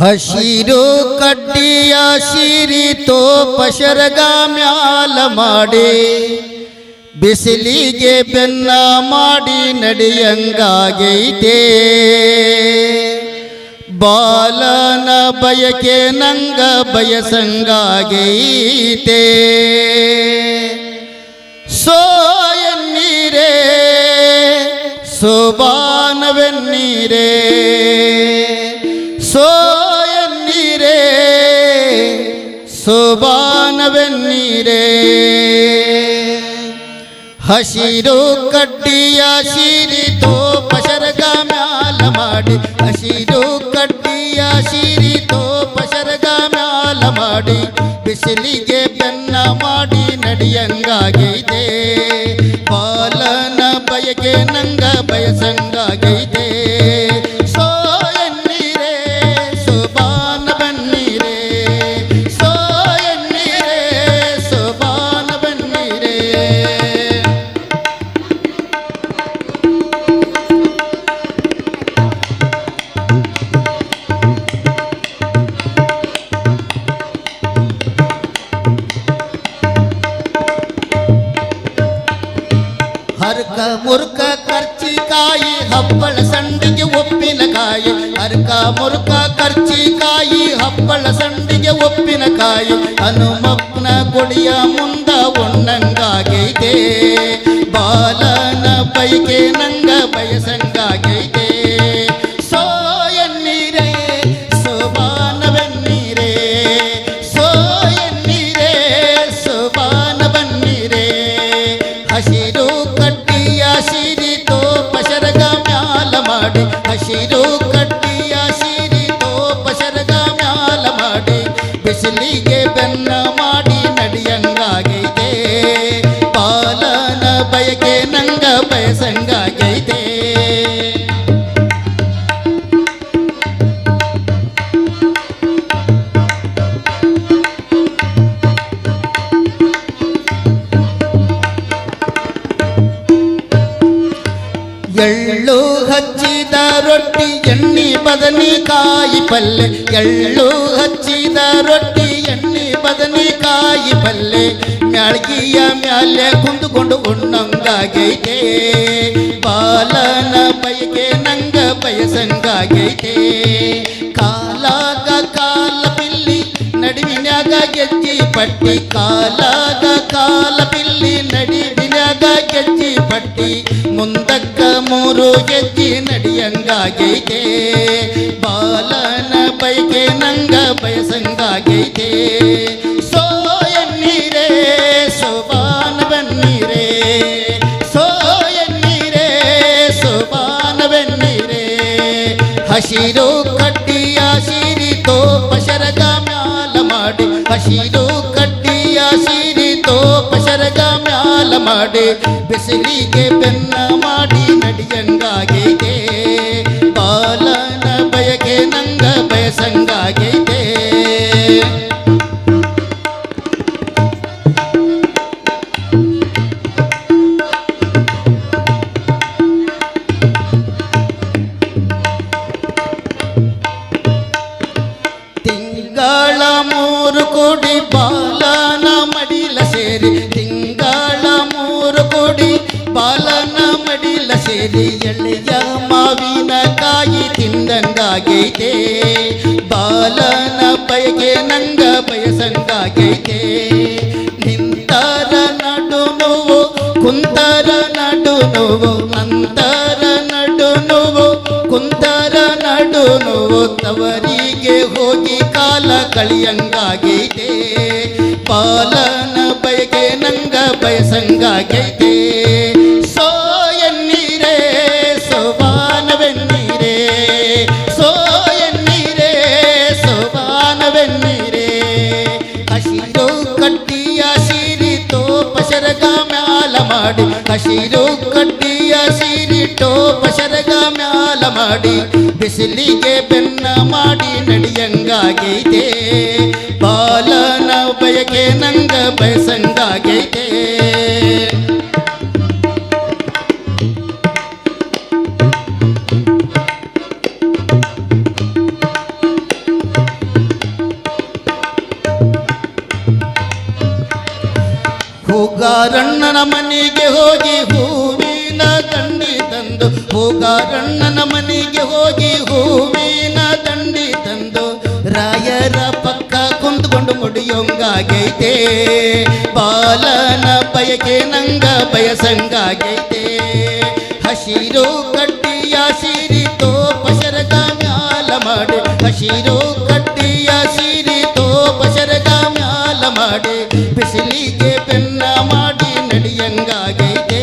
ಹಸಿರು ಕಡ್ಡಿಯ ಸಿರಿ ತೋ ಶರಗ ಮ್ಯಾಲ ಮಾಡಿ, ಬಿಸಿಲಿಗೆ ಬೆನ್ನ ಮಾಡಿ ನಡೆಯಂಗಾಗೈತೆ ಬಾಲನ ಬಯಕೆ ನಂಗ ಬಯಸಂಗಾಗೈತೆ ಸೋಯನ್ನೀರೇ, ಸೋಬಾನವೆನ್ನೀರೇ. ಸೋಬಾನವೆನ್ನೀರೇ. ಹಸಿರು ಕಡ್ಡಿಯ ಸಿರಿ ತೋ ಶರಗ ಮ್ಯಾಲ ಮಾಡಿ. ಹಸಿರು ಕಡ್ಡಿಯ ಸಿರಿ ತೋ ಶರಗ ಮ್ಯಾಲ ಮಾಡಿ. ಬಿಸಿಲಿಗೆ ಬೆನ್ನ ಮಾಡಿ ನಡಿಯಂಗಾಗಿದೆ ಪಾಲನ ಬಯಕೆ ನಂಗ ಬಯಸಂಗಾಗೈತೆ. ಹರ್ಕ ಮುರ್ಕ ಕರ್ಚಿಕಾಯಿ ಹಪ್ಪಳ ಸಂಡಿಗೆ ಉಪ್ಪಿನಕಾಯಿ ಹರ್ಕ ಮುರ್ಕ ಕರ್ಚಿಕಾಯಿ ಹಪ್ಪಳ ಸಂಡಿಗೆ ಉಪ್ಪಿನಕಾಯಿ ಹನುಮಪ್ಪನ ಗುಡಿಯ ಮುಂದ ಉಣ್ಣಂಗಾಗೈತೆ ಬಾಲನ ಬೈಕೆ ನಂಗ ಬಯಸಂಗಾಗೈತೆ ಹಸಿರು ಕಟ್ಟಿಯ ಸಿರಿತೋ ಶರಗ ಮ್ಯಾಲ ಮಾಡಿ ಬಿಸಿಲಿಗೆ ಬೆನ್ನ ಮಾಡಿ ನಡೆಯಂಗಾಗೈತೆ ಎಳ್ಳು ಹಚ್ಚಿದ ರೊಟ್ಟಿ ಎಣ್ಣೆ ಬದನೆಕಾಯಿ ಪಲ್ಲೆ ಎಳ್ಳು ಹಚ್ಚಿದ ರೊಟ್ಟಿ ಎಣ್ಣೆ ಬದನೆಕಾಯಿ ಪಲ್ಲೆ ಮ್ಯಾಳ್ಗಿಯ ಮ್ಯಾಲೆ ಕುಂದುಕೊಂಡು ಉಣ್ಣಂಗಾಗೈತೆ ಬಾಲನ ಬಯಕೆ ನಂಗ ಬಯಸಂಗಾಗೈತೆ ಕಾಲಾಗ ಕಾಲ ಬಿಲ್ಲಿ ನಡುವಿನ್ಯಾಗ ಗೆಜ್ಜಿ ಪಟ್ಟಿ ಕಾಲಾಗ ಗೆಜ್ಜಿ ನಡಿಯಂಗಾಗೈತೆ. ಬಾಲನ ಬೈಕೆ ನಂಗ ಬಯಸಂಗಾಗೈತೆ. ಹಸಿರು ಕಡ್ಡಿಯ ಸಿರಿ ತೋಪ ಶರಗ ಮ್ಯಾಲ ಮಾಡಿ. ಹಸಿರು ಮ್ಯಾಲ ಮಾಡಿ ಬಿಸಿಲಿಗೆ ಬೆನ್ನ ಮಾಡಿ ನಡಿಯಂಗಾಗೈತೆ ಬಾಲನ ಬಯಕೆ ನಂಗ ಬಯಸಂಗಾಗೈತೆ ತಿಂಗಳ ಮೂರು ಕೋಡಿ ಬಾಲನ ಮಡಿಲ ಸೇರಿ ಎಣ್ಣೆ ಮಾವಿನ ಕಾಯಿ ತಿಂದಂಗಾಗೈತೆ. ಬಾಲನ ಬಯಕೆ ನಂಗ ಬಯಸಂಗಾಗೈತೆ. ನಿಂತರ ನಡು ನೋವು, ಕುಂತರ ನಡು ನೋವು, ಅಂತರ ನಡು ನೋವು, ಕುಂತರ ನಡು ನೋವು, ತವರಿಗೆ ಹೋಗಿ ಕಾಲ ಕಳಿಯಂಗಾಗೈತೆ. ಪಾಲನ ಬಯಕೆ ನಂಗ ಬಯಸಂಗಾಗೈತೆ. ಮಾಡಿ ಹಸಿರು ಕಡ್ಡಿಯ ಸೀರಿಟೋ ಟೋಪ ಶರಗ ಮ್ಯಾಲ ಮಾಡಿ ಬಿಸಿಲಿಗೆ ಬೆನ್ನ ಮಾಡಿ ನಡಿಯಂಗಾಗೈತೆ. ಹೋಗಾರಣ್ಣನ ಮನೆಗೆ ಹೋಗಿ ಹೂವಿನ ತಂಡಿ ತಂದು, ಹೋಗಾರಣ್ಣನ ಮನೆಗೆ ಹೋಗಿ ಹೂವಿನ ತಂಡಿ ತಂದು, ರಾಯರ ಪಕ್ಕ ಕುಂತ್ಕೊಂಡು ಮುಡಿಯೊಂಗಾಗೈತೆ. ಬಾಲನ ಬಯಕೆ ನಂಗ ಬಯಸಂಗಾಗೈತೆ. ಹಸಿರು ಕಡ್ಡಿಯ ಸಿರಿ ತೋಪ ಶರಗ ಮ್ಯಾಲ ಮಾಡಿ, ಹಸಿರು ಕಡ್ಡಿಯ ಸಿರಿ ತೋಪ ಶರಗ ಮ್ಯಾಲ ಮಾಡಿ, ಬಿಸಿಲಿಗೆ ಅಡಿಯಂಗಾಗೈತೆ